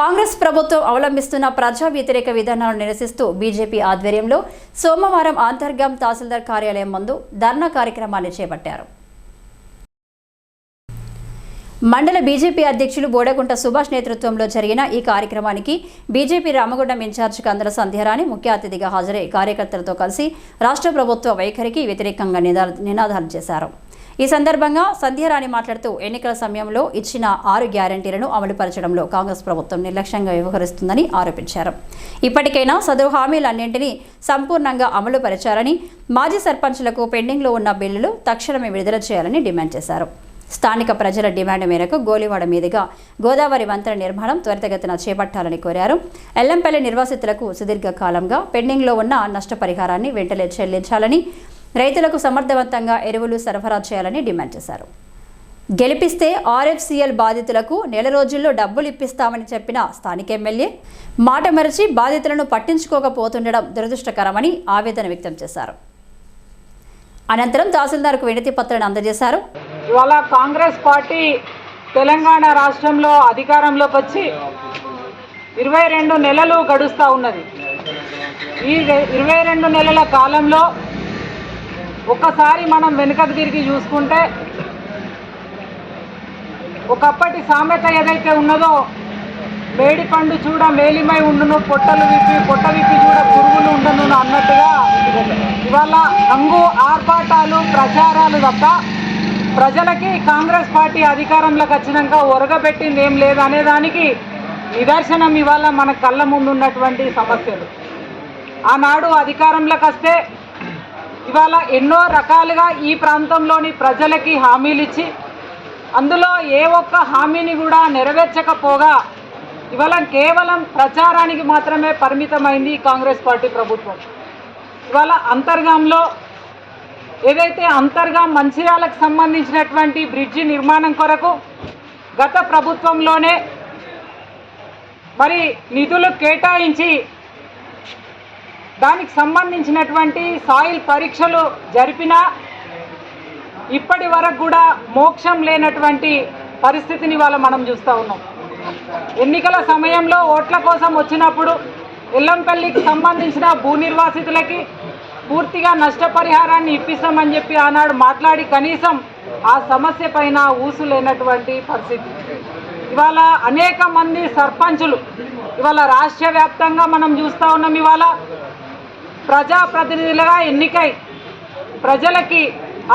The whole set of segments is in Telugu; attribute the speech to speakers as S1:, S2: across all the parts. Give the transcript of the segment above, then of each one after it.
S1: కాంగ్రెస్ ప్రభుత్వం అవలంబిస్తున్న ప్రజా వ్యతిరేక విధానాలను నిరసిస్తూ బీజేపీ ఆధ్వర్యంలో సోమవారం అంతర్గం తహసీల్దార్ కార్యాలయం ముందు ధర్నా కార్యక్రమాన్ని చేపట్టారు. మండల బీజేపీ అధ్యక్షులు బోడగుంట సుభాష్ నేతృత్వంలో జరిగిన ఈ కార్యక్రమానికి BJP Ramagundam in charge Kandala Sandhyarani ముఖ్య అతిథిగా హాజరై కార్యకర్తలతో కలిసి రాష్ట్ర ప్రభుత్వ వైఖరికి వ్యతిరేకంగా నినాదాలు చేశారు. ఈ సందర్భంగా సంధ్యారాణి మాట్లాడుతూ ఎన్నికల సమయంలో ఇచ్చిన ఆరు గ్యారంటీలను అమలుపరచడంలో కాంగ్రెస్ ప్రభుత్వం నిర్లక్ష్యంగా వ్యవహరిస్తుందని ఆరోపించారు. ఇప్పటికైనా సదరు హామీలన్నింటినీ సంపూర్ణంగా అమలుపరచాలని మాజీ సర్పంచ్లకు పెండింగ్లో ఉన్న బిల్లులు తక్షణమే విడుదల చేయాలని డిమాండ్ చేశారు. స్థానిక ప్రజల డిమాండ్ మేరకు గోలివాడ మీదుగా గోదావరి వంతెన నిర్మాణం త్వరితగతిన చేపట్టాలని కోరారు. ఎల్లంపల్లి నిర్వాసితులకు సుదీర్ఘకాలంగా పెండింగ్లో ఉన్న నష్టపరిహారాన్ని వెంటనే చెల్లించాలని రైతులకు సమర్థవంతంగా ఎరువులు సరఫరా చేయాలని డిమాండ్ చేశారు. గెలిపిస్తే ఆర్ఎఫ్సిఎల్ బాధితులకు నెల రోజుల్లో డబ్బులు ఇప్పిస్తామని చెప్పిన స్థానిక ఎమ్మెల్యే మాట మరచి బాధితులను పట్టించుకోకపోతుండడం దురదృష్టకరమని ఆవేదన వ్యక్తం చేశారు. అనంతరం తహసీల్దార్కు వినతి పత్రాన్ని అందజేశారు.
S2: ఇవాళ కాంగ్రెస్ పార్టీ తెలంగాణ రాష్ట్రంలో అధికారంలోకి వచ్చి ఇరవై రెండు నెలలు గడుస్తూ ఉన్నది. ఈ ఇరవై రెండు నెలల కాలంలో ఒక్కసారి మనం వెనుకకు తిరిగి చూసుకుంటే ఒకప్పటి సామెత ఏదైతే ఉన్నదో వేడి పండు చూడ మేలిమై ఉండును పొట్టలు విప్పి పొట్ట విప్పి చూడ పురుగులు ఉండను అన్నట్టుగా ఇవాళ రంగు ఆర్పాటాలు ప్రచారాలు తప్ప ప్రజలకి కాంగ్రెస్ పార్టీ అధికారంలోకి వచ్చినాక ఒరగబెట్టింది ఏం లేదు అనే దానికి నిదర్శనం ఇవాళ మన కళ్ళ ముందు ఉన్నటువంటి సమస్యలు. ఆనాడు అధికారంలోకి వస్తే ఇవాళ ఎన్నో రకాలుగా ఈ ప్రాంతంలోని ప్రజలకి హామీలు ఇచ్చి అందులో ఏ ఒక్క హామీని కూడా నెరవేర్చకపోగా ఇవాళ కేవలం ప్రచారానికి మాత్రమే పరిమితమైంది కాంగ్రెస్ పార్టీ ప్రభుత్వం. ఇవాళ అంతర్గాంలో ఏదైతే అంతర్గా మంచిర్యాలకు సంబంధించినటువంటి బ్రిడ్జి నిర్మాణం కొరకు గత ప్రభుత్వంలోనే మరి నిధులు కేటాయించి దానికి సంబంధించినటువంటి సాయిల్ పరీక్షలు జరిపినా ఇప్పటి వరకు కూడా మోక్షం లేనటువంటి పరిస్థితిని వాళ్ళ మనం చూస్తూ ఉన్నాం. ఎన్నికల సమయంలో ఓట్ల కోసం వచ్చినప్పుడు ఎల్లంపల్లికి సంబంధించిన భూ నిర్వాసితులకి పూర్తిగా నష్టపరిహారాన్ని ఇప్పిస్తామని చెప్పి ఆనాడు మాట్లాడి కనీసం ఆ సమస్య పైన ఊసు లేనటువంటి పరిస్థితి. ఇవాళ అనేక మంది సర్పంచులు ఇవాళ రాష్ట్ర వ్యాప్తంగా మనం చూస్తూ ఉన్నాం ఇవాళ ప్రజాప్రతినిధులుగా ఎన్నికై ప్రజలకి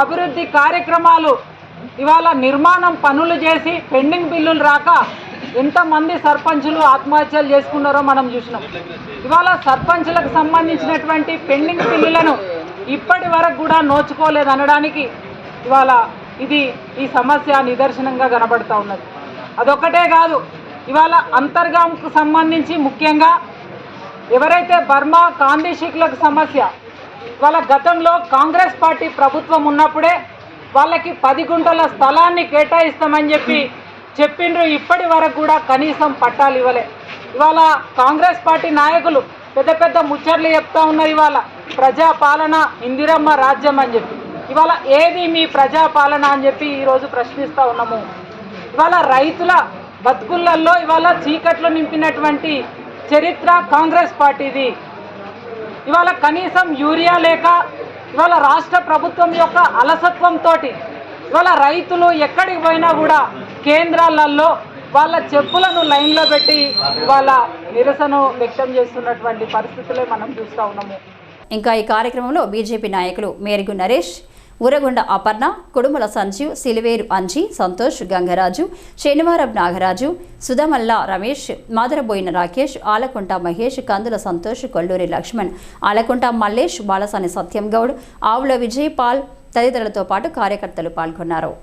S2: అభివృద్ధి కార్యక్రమాలు ఇవాళ నిర్మాణం పనులు చేసి పెండింగ్ బిల్లులు రాక ఎంతమంది సర్పంచులు ఆత్మహత్యలు చేసుకున్నారో మనం చూసినాం. ఇవాళ సర్పంచులకు సంబంధించినటువంటి పెండింగ్ బిల్లులను ఇప్పటి వరకు కూడా నోచుకోలేదనడానికి ఇవాళ ఇది ఈ సమస్య నిదర్శనంగా కనబడుతూ ఉన్నది. అదొక్కటే కాదు ఇవాళ అంతర్గాంకు సంబంధించి ముఖ్యంగా ఎవరైతే బర్మా కాందిశీకులకు సమస్య వాళ్ళ గతంలో కాంగ్రెస్ పార్టీ ప్రభుత్వం ఉన్నప్పుడే వాళ్ళకి పది గుంటల స్థలాన్ని కేటాయిస్తామని చెప్పి చెప్పిండ్రు. ఇప్పటి వరకు కూడా కనీసం పట్టాలు ఇవ్వలే. ఇవాళ కాంగ్రెస్ పార్టీ నాయకులు పెద్ద పెద్ద ముచ్చట్లు చెప్తా ఉన్నారు ఇవాళ. ప్రజాపాలన ఇందిరమ్మ రాజ్యం అని చెప్పి. ఇవాళ ఏది మీ ప్రజాపాలన అని చెప్పి ఈరోజు ప్రశ్నిస్తూ ఉన్నాము. ఇవాళ రైతుల బతుకులలో ఇవాళ చీకట్లు నింపినటువంటి చరిత్ర కాంగ్రెస్ పార్టీది. ఇవాళ కనీసం యూరియా లేక ఇవాళ రాష్ట్ర ప్రభుత్వం యొక్క అలసత్వంతో ఇవాళ రైతులు ఎక్కడికి పోయినా కూడా కేంద్రాలలో వాళ్ళ చెప్పులను లైన్లో పెట్టి వాళ్ళ నిరసన వ్యక్తం చేస్తున్నటువంటి పరిస్థితులే మనం చూస్తూ ఉన్నాము.
S1: ఇంకా ఈ కార్యక్రమంలో బీజేపీ నాయకులు మేరుగు నరేష్ ఉరగొండ అపర్ణ కుడుమల సంజీవ్ సిలివేరు అంజి సంతోష్ గంగరాజు శనివారం నాగరాజు సుధమల్ల రమేష్ మాదరబోయిన రాకేష్ ఆలకుంట మహేష్ కందుల సంతోష్ కొల్లూరి లక్ష్మణ్ ఆలకుంట మల్లేష్ బాలసాని సత్యం గౌడ్ ఆవుల విజయ్ పాల్ తదితరులతో పాటు కార్యకర్తలు పాల్గొన్నారు.